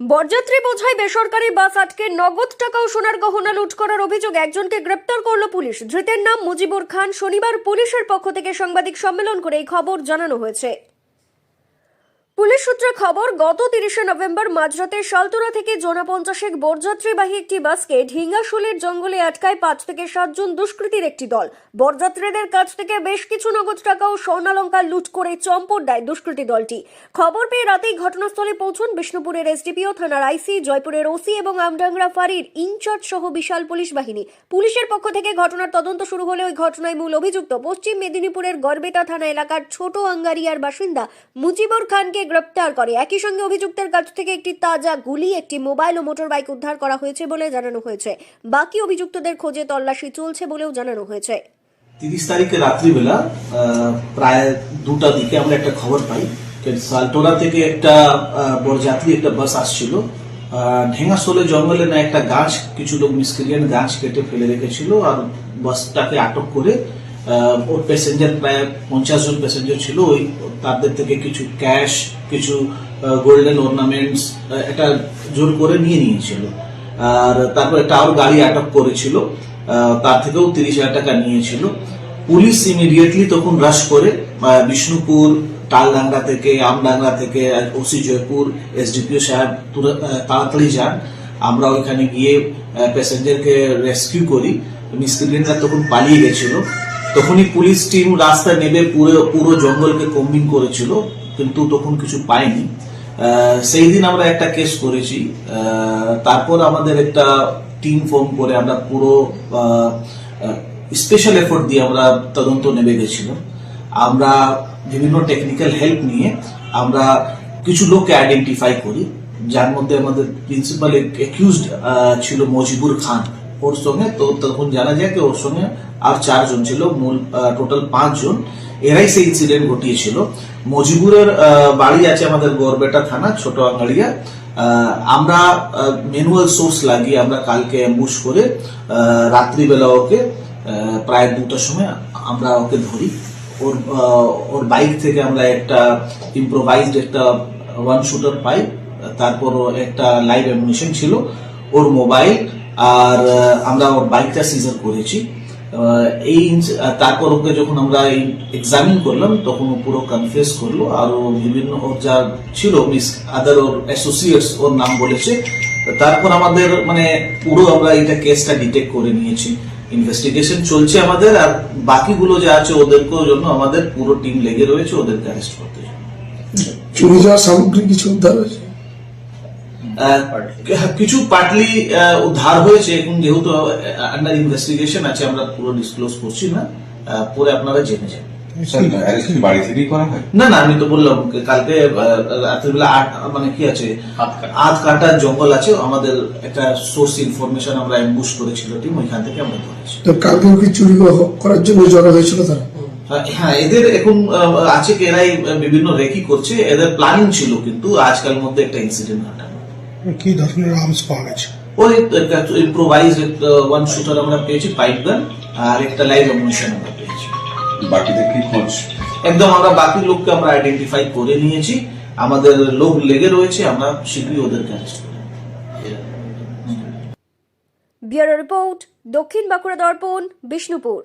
বরযাত্রী বোঝায় বেসরকারি বাস আটকে নগদ টাকা ও সোনার গহনা লুট করার অভিযোগ একজনকে গ্রেপ্তার করল পুলিশ। ধৃতের নাম মুজিবুর খান। শনিবার পুলিশের পক্ষ থেকে সাংবাদিক সম্মেলন করে এই খবর জানানো হয়েছে। পুলিশ সূত্রে খবর, গত তিরিশে নভেম্বর মাঝরাতে শালতুরা থেকে জোনা পঞ্চাশেক বরযাত্রীবাহী একটি বাসকে ঢিঙ্গাশুলির জঙ্গলে আটকায় পাঁচ থেকে সাতজন দুষ্কৃতীর একটি দল। বরযাত্রীদের কাছ থেকে বেশ কিছু নগদ টাকা ও স্বর্ণালঙ্কার লুট করে চম্পট দেয় দুষ্কৃতী দলটি। খবর পেয়ে রাতেই ঘটনাস্থলে পৌঁছন বিষ্ণুপুরের এসডিপিও থানার আইসি, জয়পুরের ওসি এবং আমডাংরা ফাঁড়ির ইনচার্জ সহ বিশাল পুলিশ বাহিনী। পুলিশের পক্ষ থেকে ঘটনার তদন্ত শুরু হলে ওই ঘটনায় মূল অভিযুক্ত পশ্চিম মেদিনীপুরের গড়বেতা থানা এলাকার ছোট আঙ্গারিয়ার বাসিন্দা মুজিবুর খানকে গ্রেপ্তার করে। একই সঙ্গে অভিযুক্তের কাছ থেকে একটি তাজা গুলি একটি মোবাইল ও মোটর বাইক উদ্ধার করা হয়েছে বলে জানানো হয়েছে। বাকি অভিযুক্তদের খোঁজে তল্লাশি চলছে বলেও জানানো হয়েছে। তিরিশ তারিখে রাত্রিবেলা প্রায় দুটা দিকে আমরা একটা খবর পাই যে সালটোরা থেকে একটা আহ, বরযাত্রী একটা বাস আসছিল। ঢেঙ্গাসোলে জঙ্গলে না একটা গাছ কিছু লোক মিসক্রিয়ান গাছ কেটে ফেলে রেখেছিল আর বাসটাকে আটক করে প্যাসেঞ্জার প্রায় পঞ্চাশ জন প্যাসেঞ্জার ছিল, ওই তাদের থেকে কিছু ক্যাশ কিছু গোল্ডেন অর্নামেন্টস এটা জোর করে নিয়ে নিয়েছিল। আর তারপর একটা আরও গাড়ি আটক করেছিল তার থেকেও তিরিশ হাজার টাকা নিয়েছিল। পুলিশ ইমিডিয়েটলি তখন রাশ করে বিষ্ণুপুর, তালডাঙ্গা থেকে, আমডাঙ্গা থেকে, ওসি জয়পুর এসডিপিও সাহেব তাড়াতাড়ি যান। আমরা ওইখানে গিয়ে প্যাসেঞ্জারকে রেস্কিউ করি। মিসক্রিয়েন্টরা তখন পালিয়ে গেছিল। তখনই পুলিশ টিম রাস্তায় নেমে পুরো পুরো জঙ্গলকে কম্বিং করেছিল, কিন্তু তখন কিছু পাইনি সেই দিন আমরা একটা কেস করেছি। তারপর আমাদের একটা টিম ফর্ম করে আমরা পুরো স্পেশাল এফোর্ট দিয়ে আমরা তদন্ত নেমে গেছিলাম। আমরা বিভিন্ন টেকনিক্যাল হেল্প নিয়ে আমরা কিছু লোককে আইডেন্টিফাই করি, যার মধ্যে আমাদের প্রিন্সিপাল ছিল মজিবুর খান। ওর সঙ্গে তো তখন জানা যায় যে ওর সঙ্গে আর চারজন ছিল, মূল টোটাল পাঁচজন। এরাই সেই ইনসিডেন্ট ঘটিয়েছিল। মজিবুরের বাড়ি আছে আমাদের গড়বেটা থানা, ছোট আঙ্গাড়িয়া আমরা ম্যানুয়াল সোর্স লাগিয়ে আমরা কালকে অ্যাম্বুশ করে রাত্রিবেলা ওকে প্রায় দুটার সময় আমরা ওকে ধরি। ওর ওর বাইক থেকে আমরা একটা ইম্প্রোভাইজড একটা ওয়ান শুটার পাই তারপর একটা লাইভ অ্যামিনেশন ছিল। ওর মোবাইল আর আমরা বাইকটা সিজার করেছি। এই তারপর ওকে যখন আমরা এই এক্সামিন করলাম, তখন ও পুরো কনফেস করল। আর ও বিভিন্ন ওর যা ছিল মিস আদার ওর অ্যাসোসিয়েটস ওর নাম বলেছে। তারপর আমাদের মানে পুরো আমরা এটা কেসটা ডিটেক্ট করে নিয়েছি। ইনভেস্টিগেশন চলছে আমাদের, আর বাকিগুলো যা আছে ওদেরকেও জন্য আমাদের পুরো টিম লেগে রয়েছে, ওদেরকে অ্যারেস্ট করতে। চুরি যাওয়ার সামগ্রী কিছু উদ্ধার হয়েছে? কিছু পার্টলি উদ্ধার হয়েছে এখন যেহেতু আন্ডার ইনভেস্টিগেশন আছে আমরা পুরো ডিসক্লোজ করছি না পরে আপনারা জেনে যাবেন স্যার অ্যারেস্ট কি বাড়ি থেকেই করা হয়? না না আমি তো বললাম কালকে রাত্রিবেলা মানে কি আছে? আধ কাটা। জঙ্গল আছে আমাদের একটা সোর্স ইনফরমেশন আমরা অ্যাম্বুশ করেছিল টিম ওইখান থেকে আমরা ধরেছি। তো কালকেও কি চুরি করার জন্য জড়ো হয়েছিল তারা? হ্যাঁ, হ্যাঁ এদের এখন আছে কি এরাই বিভিন্ন রেকি করছে এদের প্ল্যানিং ছিল কিন্তু আজকাল মধ্যে একটা ইনসিডেন্ট কি ধরনের আর্মস পাওয়া গেছে? ওই ইম্প্রোভাইজ ওয়ান শুটার আমরা পেয়েছি পাইপ গান আর একটা লাইভ অ্যামুনিশন আমরা পেয়েছি। বাকিদের কি খোঁজ? একদম আমরা বাকি লোককে আমরা আইডেন্টিফাই করে নিয়েছি। আমাদের লোক লেগে রয়েছে আমরা শীঘ্রই ওদেরকে অ্যারেস্ট করব ব্যুরো রিপোর্ট দক্ষিণ বাঁকুড়া দর্পণ বিষ্ণুপুর।